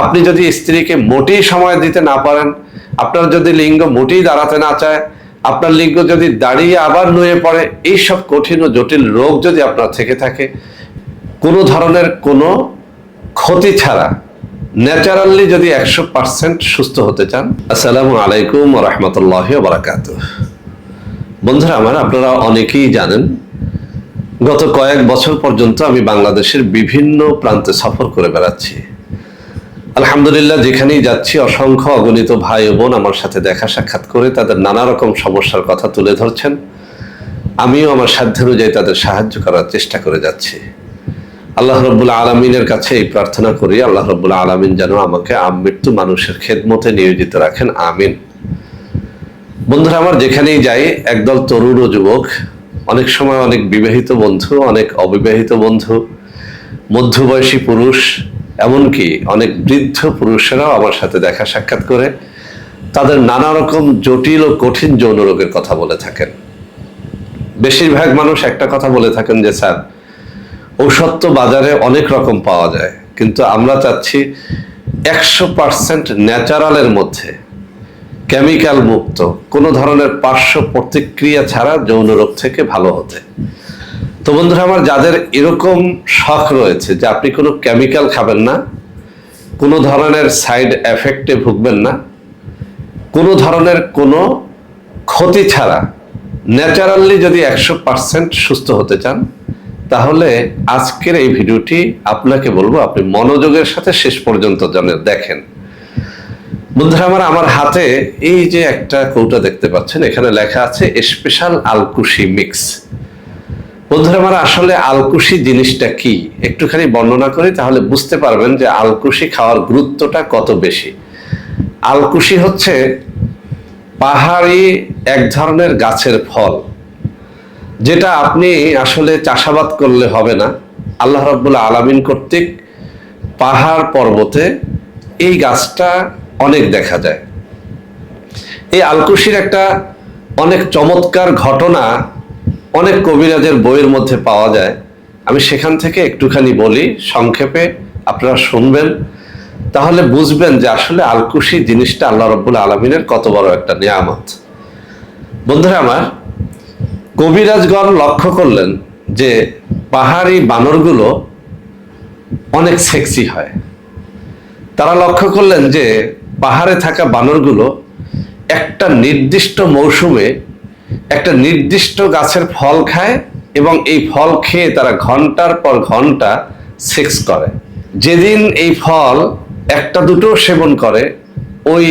আপনি যদি স্ত্রীকে মোটেই সময় দিতে না পারেন, আপনার যদি লিঙ্গ মোটেই দাঁড়াতে না চায়, আপনার লিঙ্গ যদি দাঁড়িয়ে আবার নুয়ে পড়ে, এইসব কঠিন ও জটিল রোগ যদি আপনার থেকে থাকে, কোনো ধরনের কোনো ক্ষতি ছাড়া ন্যাচারালি যদি একশো পার্সেন্ট সুস্থ হতে চান, আসসালামু আলাইকুম রহমতুল্লাহ বারাকাত বন্ধুরা, আমার আপনারা অনেকেই জানেন, গত কয়েক বছর পর্যন্ত আমি বাংলাদেশের বিভিন্ন প্রান্তে সফর করে বেড়াচ্ছি। আলহামদুলিল্লাহ, যেখানেই যাচ্ছি, অসংখ্য অগণিত ভাই বোন আমার সাথে দেখা সাক্ষাৎ করে তাদের নানা রকম সমস্যার কথা তুলে ধরছেন। আমিও আমার সাধ্য অনুযায়ী তাদের সাহায্য করার চেষ্টা করে যাচ্ছি। আল্লাহ রব্বুল আলমিনের কাছে এই প্রার্থনা করি, আল্লাহ রব্বুল আলমিন যেন আমাকে আমৃত্যু মানুষের খেদমতে নিয়োজিত রাখেন, আমিন। বন্ধুরা, আমার যেখানেই যাই, একদল তরুণ ও যুবক, অনেক সময় অনেক বিবাহিত বন্ধু, অনেক অবিবাহিত বন্ধু, মধ্যবয়সী পুরুষ এমনকি অনেক বৃদ্ধ পুরুষেরাও আমার সাথে দেখা সাক্ষাৎ করে, তাদের নানা রকম জটিল ও কঠিন যৌন রোগের কথা বলে থাকেন। বেশিরভাগ মানুষ একটা কথা বলে থাকেন যে, স্যার, ঔষধ তো বাজারে অনেক রকম পাওয়া যায়, কিন্তু আমরা চাচ্ছি একশো পার্সেন্ট ন্যাচারালের মধ্যে, কেমিক্যাল মুক্ত, কোনো ধরনের পার্শ্ব প্রতিক্রিয়া ছাড়া যৌন রোগ থেকে ভালো হতে। তো বন্ধুরা, আমার যাদের এরকম শখ রয়েছে যে আপনি কোনো কেমিক্যাল খাবেন না, কোনো ধরনের সাইড এফেক্টে ভুগবেন না, কোনো ধরনের কোনো ক্ষতি ছাড়া ন্যাচারালি যদি একশো পার্সেন্ট সুস্থ হতে চান, তাহলে আজকের এই ভিডিওটি আপনাকে বলব, আপনি মনোযোগের সাথে শেষ পর্যন্ত যেন দেখেন। বন্ধুরা, আমার আমার হাতে এই যে একটা কৌটা দেখতে পাচ্ছেন, এখানে লেখা আছে স্পেশাল আলকুশি মিক্স বন্ধুরা, আমার আসলে আলকুশি জিনিসটা কি? একটুখানি বর্ণনা করি, তাহলে বুঝতে পারবেন যে আলকুশি খাওয়ার গুরুত্বটা কত বেশি। আলকুশি হচ্ছে পাহাড়ি এক ধরনের গাছের ফল, যেটা আপনি আসলে চাষাবাদ করলে হবে না। আল্লাহ রব্বুল আলামিন কর্তৃক পাহাড় পর্বতে এই গাছটা অনেক দেখা যায়। এই আলকুশির একটা অনেক চমৎকার ঘটনা অনেক কবিরাজের বইয়ের মধ্যে পাওয়া যায়। আমি সেখান থেকে একটুখানি বলি, সংক্ষেপে আপনারা শুনবেন, তাহলে বুঝবেন যে আসলে আলকুশি জিনিসটা আল্লাহ রব্বুল আলমিনের কত বড় একটা নিয়ামত। বন্ধুরা আমার, কবিরাজগণ লক্ষ্য করলেন যে পাহাড়ি বানরগুলো অনেক সেক্সি হয়। তারা লক্ষ্য করলেন যে পাহাড়ে থাকা বানরগুলো একটা নির্দিষ্ট মৌসুমে একটা নির্দিষ্ট গাছের ফল খায় এবং এই ফল খেয়ে তারা ঘণ্টার পর ঘণ্টা সেক্স করে। যেদিন এই ফল একটা দুটো সেবন করে, ওই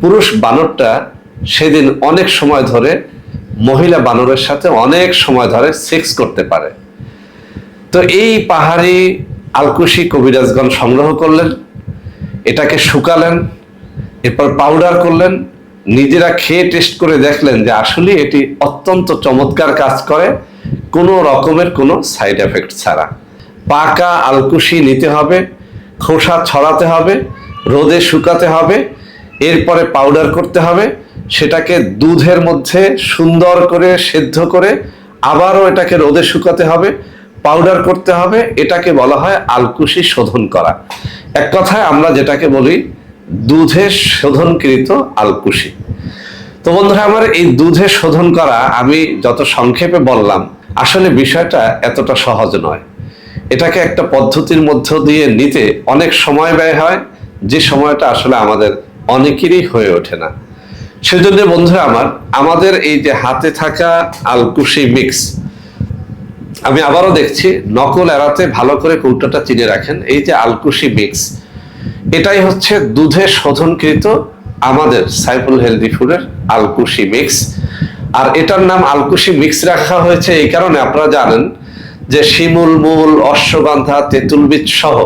পুরুষ বানরটা সেদিন অনেক সময় ধরে মহিলা বানরের সাথে অনেক সময় ধরে সেক্স করতে পারে। তো এই পাহাড়ি আলকুশি কবিরাজগণ সংগ্রহ করলেন, এটাকে শুকালেন, এরপর পাউডার করলেন নিজেরা খেয়ে টেস্ট করে দেখলেন যে আসলে এটি অত্যন্ত চমৎকার কাজ করে, কোনো রকমের কোনো সাইড এফেক্ট ছাড়া। পাকা আলকুশি নিতে হবে, খোসা ছড়াতে হবে, রোদে শুকাতে হবে, এরপরে পাউডার করতে হবে, সেটাকে দুধের মধ্যে সুন্দর করে সেদ্ধ করে আবারও এটাকে রোদে শুকাতে হবে পাউডার করতে হবে, এটাকে বলা হয় আলকুশি শোধন করা। এক কথায় আমরা যেটাকে বলি দুধে শোধনকৃত আলকুশি। তো বন্ধুরা, আমার এই দুধে শোধন করা আমি যত সংক্ষেপে বললাম, আসলে বিষয়টা এতটা সহজ নয়। এটাকে একটা পদ্ধতির মধ্য দিয়ে নিতে অনেক সময় ব্যয় হয়, যে সময়টা আসলে আমাদের অনেকেরই হয়ে ওঠে না। সেজন্য বন্ধুরা আমার, আমাদের এই যে হাতে থাকা আলকুশি মিক্স, আমি আবারও দেখছি, নকল এড়াতে ভালো করে কৌটাটা চিনে রাখেন। এই যে আলকুশি মিক্স এটাই হচ্ছে দুধে শোধনকৃত আমাদের সাইফুল হেলদি ফুডের আলকুশি মিক্স। আর এটার নাম আলকুশি মিক্স রাখা হয়েছে এই কারণে আপনারা জানেন যে শিমুল, মূল, অশ্বগন্ধা তেঁতুল বীজ সহ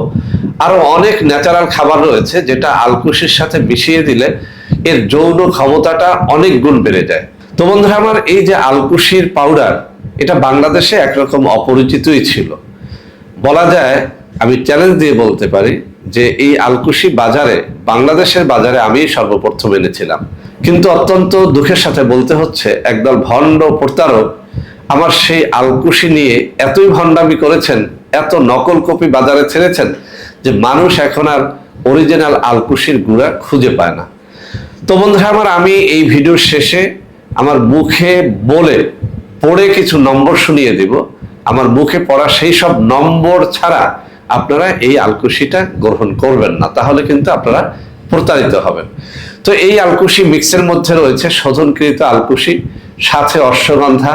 আরও অনেক ন্যাচারাল খাবার রয়েছে যেটা আলকুশির সাথে মিশিয়ে দিলে এর যৌন ক্ষমতাটা অনেক গুণ বেড়ে যায়। তো বন্ধুরা আমার এই যে আলকুশির পাউডার এটা বাংলাদেশে একরকম অপরিচিতই ছিল। বলা যায়, আমি চ্যালেঞ্জ দিয়ে বলতে পারি যে এই আলকুশি বাজারে, বাংলাদেশের বাজারে আমি সর্বপ্রথম এনেছিলাম। কিন্তু অত্যন্ত দুঃখের সাথে বলতে হচ্ছে, একদল ভণ্ড প্রতারক আমার সেই আলকুশি নিয়ে এতই ভণ্ডামি করেছেন, এত নকল কপি বাজারে ছেড়েছেন, যে মানুষ এখন আর অরিজিনাল আলকুশির গুঁড়া খুঁজে পায় না। তো বন্ধুরা আমার, আমি এই ভিডিওর শেষে আমার মুখে বলে পড়ে কিছু নম্বর শুনিয়ে দিব। আমার মুখে পড়া সেই সব নম্বর ছাড়া আপনারা এই আলকুশিটা গ্রহণ করবেন না, তাহলে কিন্তু আপনারা প্রতারিত হবেন। তো এই আলকুশি মিক্সের মধ্যে রয়েছে শোধনকৃত আলকুশি, সাথে অশ্বগন্ধা,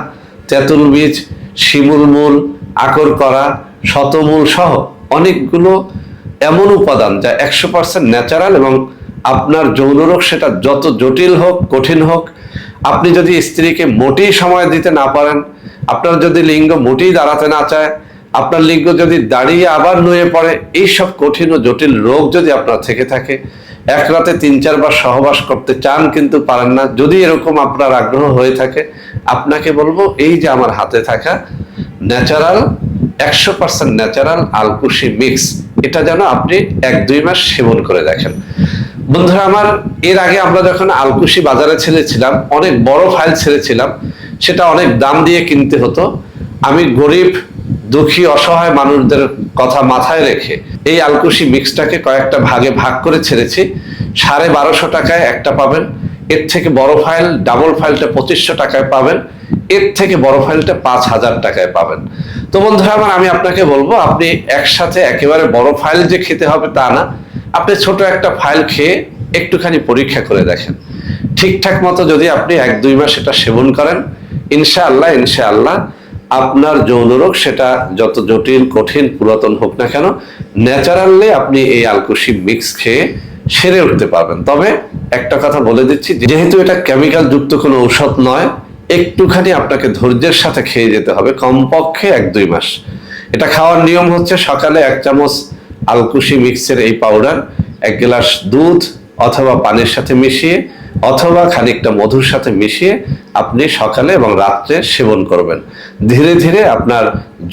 তেঁতুল বীজ, শিমুল মূল, আকর করা, শতমূল সহ অনেকগুলো এমন উপাদান যা একশো পার্সেন্ট ন্যাচারাল এবং আপনার যৌনরোগ সেটা যত জটিল হোক, কঠিন হোক, আপনি যদি স্ত্রীকে মোটেই সময় দিতে না পারেন, আপনার যদি লিঙ্গ মোটেই দাঁড়াতে না চায় আপনার লিঙ্গ যদি দাঁড়িয়ে আবার নুয়ে পড়ে এই সব কঠিন ও জটিল রোগ যদি আপনার থেকে থাকে, এক রাতে তিন, চারবার সহবাস করতে চান কিন্তু পারেন না। যদি এরকম আপনার আগ্রহ হয়ে থাকে, আপনাকে বলব, এই যে আমার হাতে থাকা ন্যাচারাল, একশো পার্সেন্ট ন্যাচারাল আলকুশি মিক্স, এটা যেন আপনি এক, দুই মাস সেবন করে দেখেন। বন্ধুরা, আমার এর আগে আমরা যখন আলকুশি বাজারে ছেড়েছিলাম, অনেক বড় ফাইল ছেড়েছিলাম, সেটা অনেক দাম দিয়ে কিনতে হতো। আমি গরিব দুঃখী, অসহায় মানুষদের কথা মাথায় রেখে এই আলকুশি মিক্সটাকে কয়েকটা ভাগে ভাগ করে ছেড়েছি। সাড়ে বারোশো টাকায় একটা পাবেন, এর থেকে বড় ফাইল, ডাবল ফাইলটা পঁচিশশো টাকায় পাবেন, এর থেকে বড় ফাইলটা পাঁচ হাজার টাকায় পাবেন। তো বন্ধুরা, আমার আমি আপনাকে বলব, আপনি একসাথে একেবারে বড় ফাইল যে খেতে হবে তা না। আপনি ছোট একটা ফাইল খেয়ে একটুখানি পরীক্ষা করে দেখেন। ঠিকঠাক মতো যদি আপনি এক দুই মাস এটা সেবন করেন, ইনশাআল্লাহ ইনশাআল্লাহ। আপনার যৌন রোগ সেটা যত জটিল, কঠিন, পুরাতন হোক না কেন, ন্যাচারালি আপনি এই আলকুশি মিক্স খেয়ে সেরে উঠতে পারবেন। তবে একটা কথা বলে দিচ্ছি, যেহেতু এটা কেমিক্যাল যুক্ত কোনো ঔষধ নয়, একটুখানি আপনাকে ধৈর্যের সাথে খেয়ে যেতে হবে, কমপক্ষে এক দুই মাস। এটা খাওয়ার নিয়ম হচ্ছে সকালে এক চামচ আলকুশি মিক্সের এই পাউডার এক গ্লাস দুধ অথবা পানির সাথে মিশিয়ে অথবা খানিকটা মধুর সাথে মিশিয়ে আপনি সকালে এবং রাত্রে সেবন করবেন। ধীরে ধীরে আপনার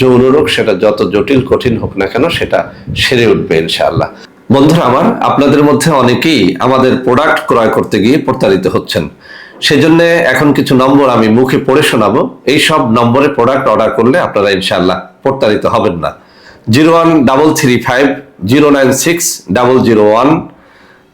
যৌন রোগ সেটা যত জটিল, কঠিন হোক না কেন সেটা সেরে উঠবে ইনশাআল্লাহ। বন্ধুরা আমার, আপনাদের মধ্যে অনেকেই আমাদের প্রোডাক্ট ক্রয় করতে গিয়ে প্রতারিত হচ্ছেন। সেজন্য এখন কিছু নম্বর আমি মুখে পড়ে শোনাবো। এই সব নম্বরে প্রোডাক্ট অর্ডার করলে আপনারা ইনশাআল্লাহ প্রতারিত হবেন না। Zero one double three five, zero nine six, double zero one